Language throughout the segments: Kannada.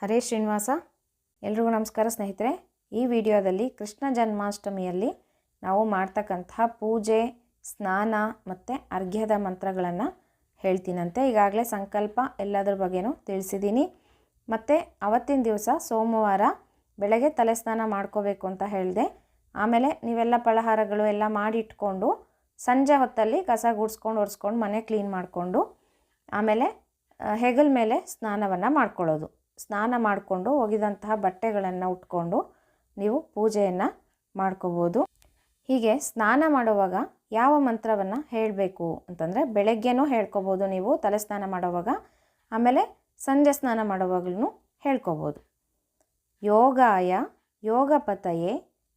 ಹರೇ ಶ್ರೀನಿವಾಸ. ಎಲ್ರಿಗೂ ನಮಸ್ಕಾರ ಸ್ನೇಹಿತರೆ. ಈ ವಿಡಿಯೋದಲ್ಲಿ ಕೃಷ್ಣ ಜನ್ಮಾಷ್ಟಮಿಯಲ್ಲಿ ನಾವು ಮಾಡ್ತಕ್ಕಂತಹ ಪೂಜೆ, ಸ್ನಾನ ಮತ್ತು ಅರ್ಘ್ಯದ ಮಂತ್ರಗಳನ್ನು ಹೇಳ್ತೀನಂತೆ. ಈಗಾಗಲೇ ಸಂಕಲ್ಪ ಎಲ್ಲದರ ಬಗ್ಗೆನೂ ತಿಳಿಸಿದ್ದೀನಿ ಮತ್ತು ಅವತ್ತಿನ ದಿವಸ ಸೋಮವಾರ ಬೆಳಗ್ಗೆ ತಲೆ ಸ್ನಾನ ಮಾಡ್ಕೋಬೇಕು ಅಂತ ಹೇಳಿದೆ. ಆಮೇಲೆ ನೀವೆಲ್ಲ ಫಲಹಾರಗಳು ಎಲ್ಲ ಮಾಡಿ ಇಟ್ಕೊಂಡು ಸಂಜೆ ಹೊತ್ತಲ್ಲಿ ಕಸ ಗುಡಿಸ್ಕೊಂಡು ಒರೆಸ್ಕೊಂಡು ಮನೆ ಕ್ಲೀನ್ ಮಾಡಿಕೊಂಡು ಆಮೇಲೆ ಹೆಗಲ ಮೇಲೆ ಸ್ನಾನವನ್ನು ಮಾಡ್ಕೊಳ್ಳೋದು. ಸ್ನಾನ ಮಾಡಿಕೊಂಡು ಒಗೆದಂತಹ ಬಟ್ಟೆಗಳನ್ನು ಉಟ್ಕೊಂಡು ನೀವು ಪೂಜೆಯನ್ನು ಮಾಡ್ಕೋಬೋದು. ಹೀಗೆ ಸ್ನಾನ ಮಾಡುವಾಗ ಯಾವ ಮಂತ್ರವನ್ನು ಹೇಳಬೇಕು ಅಂತಂದರೆ ಬೆಳಗ್ಗೆನೂ ಹೇಳ್ಕೊಬೋದು ನೀವು ತಲೆ ಸ್ನಾನ ಮಾಡುವಾಗ, ಆಮೇಲೆ ಸಂಜೆ ಸ್ನಾನ ಮಾಡುವಾಗಲೂ ಹೇಳ್ಕೊಬೋದು. ಯೋಗಾಯ ಯೋಗಪತಯೇ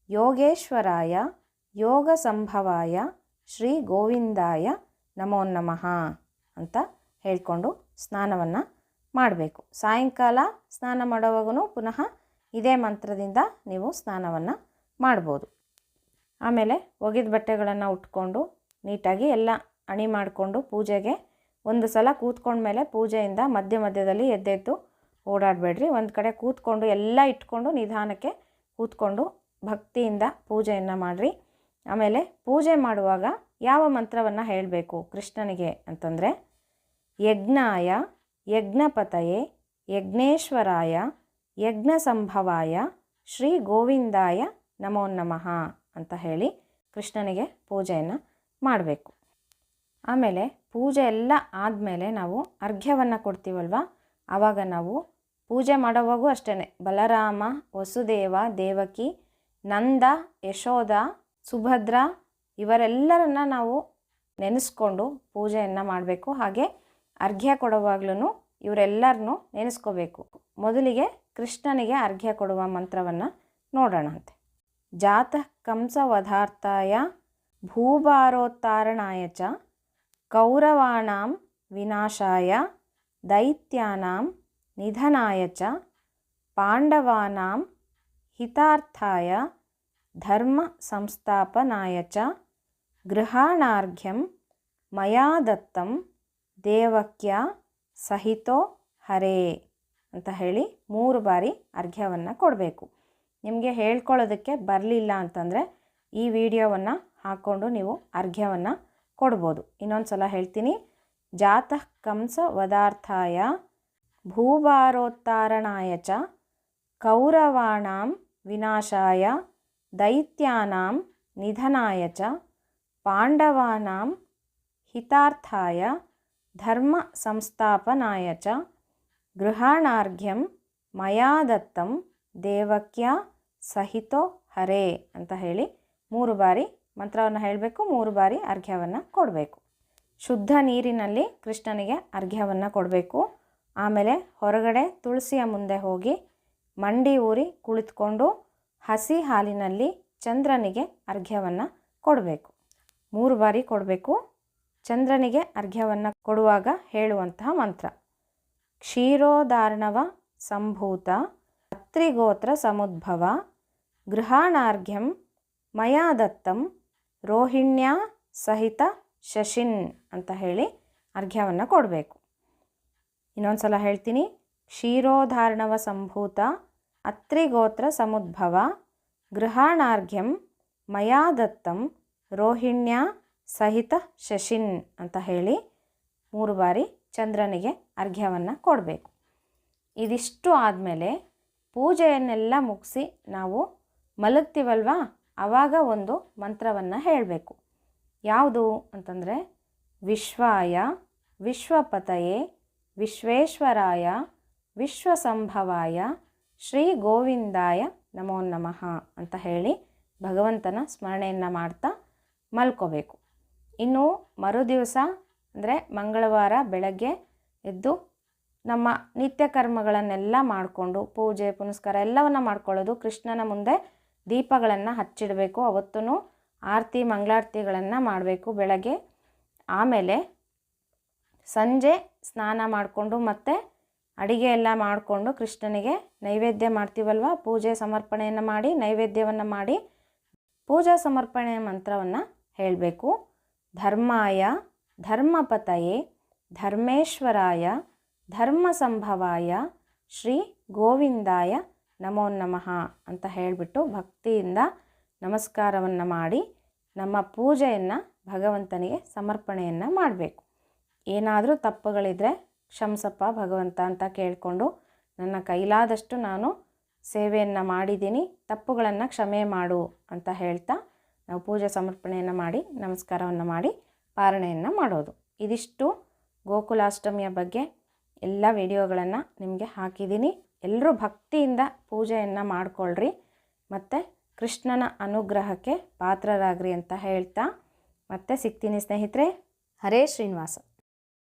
ಯೋಗೇಶ್ವರಾಯ ಯೋಗ ಸಂಭವಾಯ ಶ್ರೀ ಗೋವಿಂದಾಯ ನಮೋ ನಮಃ ಅಂತ ಹೇಳ್ಕೊಂಡು ಸ್ನಾನವನ್ನು ಮಾಡಬೇಕು. ಸಾಯಂಕಾಲ ಸ್ನಾನ ಮಾಡುವಾಗೂ ಪುನಃ ಇದೇ ಮಂತ್ರದಿಂದ ನೀವು ಸ್ನಾನವನ್ನು ಮಾಡ್ಬೋದು. ಆಮೇಲೆ ಒಗೆದ ಬಟ್ಟೆಗಳನ್ನು ಉಟ್ಕೊಂಡು ನೀಟಾಗಿ ಎಲ್ಲ ಅಣಿ ಮಾಡಿಕೊಂಡು ಪೂಜೆಗೆ ಒಂದು ಸಲ ಕೂತ್ಕೊಂಡ್ಮೇಲೆ ಪೂಜೆಯಿಂದ ಮಧ್ಯ ಮಧ್ಯದಲ್ಲಿ ಎದ್ದೆದ್ದು ಓಡಾಡಬೇಡ್ರಿ. ಒಂದು ಕಡೆ ಕೂತ್ಕೊಂಡು ಎಲ್ಲ ಇಟ್ಕೊಂಡು ನಿಧಾನಕ್ಕೆ ಕೂತ್ಕೊಂಡು ಭಕ್ತಿಯಿಂದ ಪೂಜೆಯನ್ನು ಮಾಡಿರಿ. ಆಮೇಲೆ ಪೂಜೆ ಮಾಡುವಾಗ ಯಾವ ಮಂತ್ರವನ್ನು ಹೇಳಬೇಕು ಕೃಷ್ಣನಿಗೆ ಅಂತಂದರೆ, ಯಜ್ಞಾಯ ಯಜ್ಞಪತಯೇ, ಯಜ್ಞೇಶ್ವರಾಯ ಯಜ್ಞ ಸಂಭವಾಯ ಶ್ರೀ ಗೋವಿಂದಾಯ ನಮೋ ನಮಃ ಅಂತ ಹೇಳಿ ಕೃಷ್ಣನಿಗೆ ಪೂಜೆಯನ್ನು ಮಾಡಬೇಕು. ಆಮೇಲೆ ಪೂಜೆ ಎಲ್ಲ ಆದಮೇಲೆ ನಾವು ಅರ್ಘ್ಯವನ್ನು ಕೊಡ್ತೀವಲ್ವ? ಆವಾಗ ನಾವು ಪೂಜೆ ಮಾಡೋವಾಗೂ ಅಷ್ಟೇ ಬಲರಾಮ, ವಸುದೇವ, ದೇವಕಿ, ನಂದ, ಯಶೋಧ, ಸುಭದ್ರ ಇವರೆಲ್ಲರನ್ನ ನಾವು ನೆನೆಸ್ಕೊಂಡು ಪೂಜೆಯನ್ನು ಮಾಡಬೇಕು. ಹಾಗೆ ಅರ್ಘ್ಯ ಕೊಡುವಾಗ್ಲೂ ಇವರೆಲ್ಲರನ್ನೂ ನೆನೆಸ್ಕೋಬೇಕು. ಮೊದಲಿಗೆ ಕೃಷ್ಣನಿಗೆ ಅರ್ಘ್ಯ ಕೊಡುವ ಮಂತ್ರವನ್ನು ನೋಡೋಣಂತೆ. ಜಾತ ಕಂಸವಧಾರ್ಥಾಯ ಭೂಭಾರೋತ್ತಾರಣಾಯ ಚ ಕೌರವಾಣಾಂ ವಿನಾಶಾಯ ದೈತ್ಯಾನಾಂ ನಿಧನಾಯ ಚ ಪಾಂಡವಾನಾಂ ಹಿತಾರ್ಥಾಯ ಧರ್ಮ ಸಂಸ್ಥಾಪನಾಯ ಚ ಗೃಹಾಣಾರ್ಘ್ಯಂ ಮಯಾ ದತ್ತಂ ದೇವಕ್ಯ ಸಹಿತೋ ಹರೇ ಅಂತ ಹೇಳಿ ಮೂರು ಬಾರಿ ಅರ್ಘ್ಯವನ್ನು ಕೊಡಬೇಕು. ನಿಮಗೆ ಹೇಳ್ಕೊಳ್ಳೋದಕ್ಕೆ ಬರಲಿಲ್ಲ ಅಂತಂದರೆ ಈ ವಿಡಿಯೋವನ್ನು ಹಾಕ್ಕೊಂಡು ನೀವು ಅರ್ಘ್ಯವನ್ನು ಕೊಡ್ಬೋದು. ಇನ್ನೊಂದು ಸಲ ಹೇಳ್ತೀನಿ. ಜಾತಃ ಕಂಸ ವದಾರ್ಥಾಯ ಭೂಭಾರೋತ್ತಾರಣಾಯ ಚ ಕೌರವಾಣಾಂ ವಿನಾಶಾಯ ದೈತ್ಯಾನಾಂ ನಿಧನಾಯ ಚ ಪಾಂಡವಾನಾಂ ಹಿತಾರ್ಥಾಯ ಧರ್ಮ ಸಂಸ್ಥಾಪನಾಯ ಚ ಗೃಹಾಣಾರ್ಘ್ಯಂ ಮಯಾ ದತ್ತಂ ದೇವಕ್ಯ ಸಹಿತೋ ಹರೇ ಅಂತ ಹೇಳಿ ಮೂರು ಬಾರಿ ಮಂತ್ರವನ್ನು ಹೇಳಬೇಕು, ಮೂರು ಬಾರಿ ಅರ್ಘ್ಯವನ್ನು ಕೊಡಬೇಕು. ಶುದ್ಧ ನೀರಿನಲ್ಲಿ ಕೃಷ್ಣನಿಗೆ ಅರ್ಘ್ಯವನ್ನು ಕೊಡಬೇಕು. ಆಮೇಲೆ ಹೊರಗಡೆ ತುಳಸಿಯ ಮುಂದೆ ಹೋಗಿ ಮಂಡಿ ಊರಿ ಕುಳಿತುಕೊಂಡು ಹಸಿ ಹಾಲಿನಲ್ಲಿ ಚಂದ್ರನಿಗೆ ಅರ್ಘ್ಯವನ್ನು ಕೊಡಬೇಕು. ಮೂರು ಬಾರಿ ಕೊಡಬೇಕು. ಚಂದ್ರನಿಗೆ ಅರ್ಘ್ಯವನ್ನು ಕೊಡುವಾಗ ಹೇಳುವಂತಹ ಮಂತ್ರ. ಕ್ಷೀರೋದಾರ್ಣವ ಸಂಭೂತ ಅತ್ರಿಗೋತ್ರ ಸಮುದ್ಭವ ಗೃಹಾಣಾರ್ಘ್ಯಂ ಮಯಾದತ್ತಂ ರೋಹಿಣ್ಯ ಸಹಿತ ಶಶಿನ್ ಅಂತ ಹೇಳಿ ಅರ್ಘ್ಯವನ್ನು ಕೊಡಬೇಕು. ಇನ್ನೊಂದು ಸಲ ಹೇಳ್ತೀನಿ. ಕ್ಷೀರೋಧಾರ್ಣವ ಸಂಭೂತ ಅತ್ರಿಗೋತ್ರ ಸಮುದ್ಭವ ಗೃಹಾಣಾರ್ಘ್ಯಂ ಮಯಾದತ್ತಂ ರೋಹಿಣ್ಯ ಸಹಿತ ಶಶಿನ್ ಅಂತ ಹೇಳಿ ಮೂರು ಬಾರಿ ಚಂದ್ರನಿಗೆ ಅರ್ಘ್ಯವನ್ನು ಕೊಡಬೇಕು. ಇದಿಷ್ಟು ಆದಮೇಲೆ ಪೂಜೆಯನ್ನೆಲ್ಲ ಮುಗಿಸಿ ನಾವು ಮಲಗ್ತೀವಲ್ವಾ? ಆವಾಗ ಒಂದು ಮಂತ್ರವನ್ನು ಹೇಳಬೇಕು. ಯಾವುದು ಅಂತಂದರೆ, ವಿಶ್ವಾಯ ವಿಶ್ವಪತಯೇ ವಿಶ್ವೇಶ್ವರಾಯ ವಿಶ್ವಸಂಭವಾಯ ಶ್ರೀ ಗೋವಿಂದಾಯ ನಮೋ ನಮಃ ಅಂತ ಹೇಳಿ ಭಗವಂತನ ಸ್ಮರಣೆಯನ್ನು ಮಾಡ್ತಾ ಮಲ್ಕೋಬೇಕು. ಇನ್ನು ಮರುದಿವಸ ಅಂದರೆ ಮಂಗಳವಾರ ಬೆಳಗ್ಗೆ ಎದ್ದು ನಮ್ಮ ನಿತ್ಯ ಕರ್ಮಗಳನ್ನೆಲ್ಲ ಮಾಡಿಕೊಂಡು ಪೂಜೆ, ಪುನಸ್ಕಾರ ಎಲ್ಲವನ್ನು ಮಾಡ್ಕೊಳ್ಳೋದು. ಕೃಷ್ಣನ ಮುಂದೆ ದೀಪಗಳನ್ನು ಹಚ್ಚಿಡಬೇಕು. ಅವತ್ತೂ ಆರತಿ, ಮಂಗಳಾರತಿಗಳನ್ನು ಮಾಡಬೇಕು ಬೆಳಗ್ಗೆ. ಆಮೇಲೆ ಸಂಜೆ ಸ್ನಾನ ಮಾಡಿಕೊಂಡು ಮತ್ತೆ ಅಡಿಗೆ ಎಲ್ಲ ಮಾಡಿಕೊಂಡು ಕೃಷ್ಣನಿಗೆ ನೈವೇದ್ಯ ಮಾಡ್ತೀವಲ್ವ? ಪೂಜೆ ಸಮರ್ಪಣೆಯನ್ನು ಮಾಡಿ, ನೈವೇದ್ಯವನ್ನು ಮಾಡಿ ಪೂಜಾ ಸಮರ್ಪಣೆ ಮಂತ್ರವನ್ನು ಹೇಳಬೇಕು. ಧರ್ಮಾಯ, ಧರ್ಮಪತಯೇ, ಧರ್ಮೇಶ್ವರಾಯ ಧರ್ಮ ಸಂಭವಾಯ ಶ್ರೀ ಗೋವಿಂದಾಯ ನಮೋ ನಮಃ ಅಂತ ಹೇಳಿಬಿಟ್ಟು ಭಕ್ತಿಯಿಂದ ನಮಸ್ಕಾರವನ್ನು ಮಾಡಿ ನಮ್ಮ ಪೂಜೆಯನ್ನು ಭಗವಂತನಿಗೆ ಸಮರ್ಪಣೆಯನ್ನು ಮಾಡಬೇಕು. ಏನಾದರೂ ತಪ್ಪುಗಳಿದ್ದರೆ ಕ್ಷಮಿಸಪ್ಪ ಭಗವಂತ ಅಂತ ಕೇಳಿಕೊಂಡು ನನ್ನ ಕೈಲಾದಷ್ಟು ನಾನು ಸೇವೆಯನ್ನು ಮಾಡಿದ್ದೀನಿ, ತಪ್ಪುಗಳನ್ನು ಕ್ಷಮೆ ಮಾಡು ಅಂತ ಹೇಳ್ತಾ ನಾವು ಪೂಜೆ ಸಮರ್ಪಣೆಯನ್ನು ಮಾಡಿ, ನಮಸ್ಕಾರವನ್ನು ಮಾಡಿ ಪಾರಣೆಯನ್ನು ಮಾಡೋದು. ಇದಿಷ್ಟು ಗೋಕುಲಾಷ್ಟಮಿಯ ಬಗ್ಗೆ ಎಲ್ಲ ವಿಡಿಯೋಗಳನ್ನು ನಿಮಗೆ ಹಾಕಿದ್ದೀನಿ. ಎಲ್ಲರೂ ಭಕ್ತಿಯಿಂದ ಪೂಜೆಯನ್ನು ಮಾಡಿಕೊಳ್ಳ್ರಿ ಮತ್ತು ಕೃಷ್ಣನ ಅನುಗ್ರಹಕ್ಕೆ ಪಾತ್ರರಾಗ್ರಿ ಅಂತ ಹೇಳ್ತಾ, ಮತ್ತೆ ಸಿಗ್ತೀನಿ ಸ್ನೇಹಿತರೆ. ಹರೇ ಶ್ರೀನಿವಾಸ.